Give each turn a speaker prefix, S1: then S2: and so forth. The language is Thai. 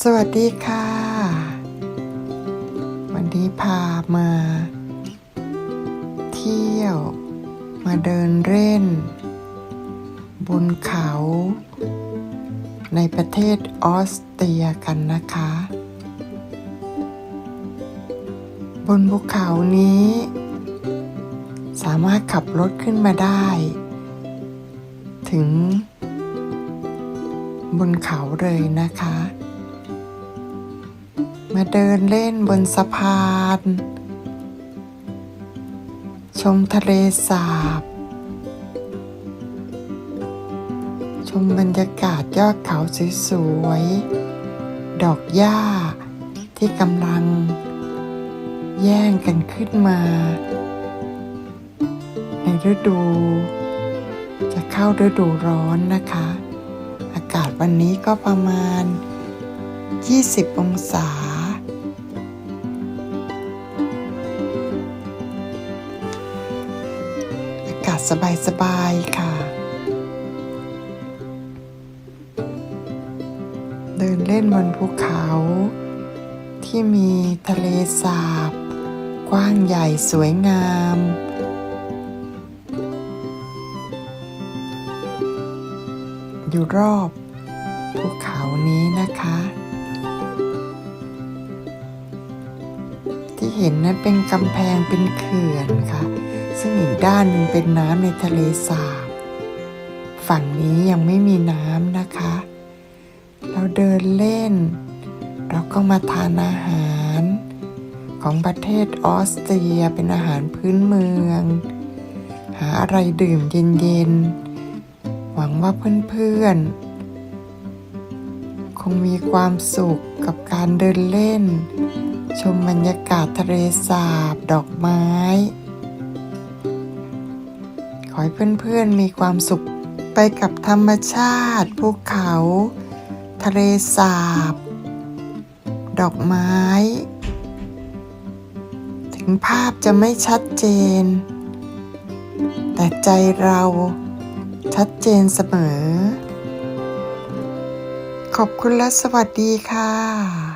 S1: สวัสดีค่ะ วันนี้พามา เที่ยว มาเดินเล่น บนเขา ในประเทศออสเตรียกันนะคะ บนภูเขานี้ สามารถขับรถขึ้นมาได้ ถึง บนเขาเลยนะคะ มาเดินเล่นบนสะพาน ชมทะเลสาบ ชมบรรยากาศยอดเขาสวยๆ ดอกหญ้าที่กำลัง แย่งกันขึ้นมา ในฤดู จะเข้าฤดูร้อนนะคะ อากาศวันนี้ก็ประมาณ 20 องศาากาศสบายๆค่ะ เดินเล่นบนภูเขา ที่มีทะเลสาบ กว้างใหญ่สวยงาม อยู่รอบภูเขานี้นะคะ ที่เห็นนั้นเป็นกำแพงเป็นเขื่อนค่ะ ซึ่งอีกด้านหนึ่งเป็นน้ำในทะเลสาบ ฝั่งนี้ยังไม่มีน้ำนะคะ เราเดินเล่น เราก็มาทานอาหาร ของประเทศออสเตรียเป็นอาหารพื้นเมือง หาอะไรดื่มเย็นๆ หวังว่าเพื่อนๆ คงมีความสุขกับการเดินเล่น ชมบรรยากาศทะเลสาบ ดอกไม้ ขอให้เพื่อนๆมีความสุขไปกับธรรมชาติ ภูเขา ทะเลสาบ ดอกไม้ ถึงภาพจะไม่ชัดเจน แต่ใจเราชัดเจนเสมอ ขอบคุณและสวัสดีค่ะ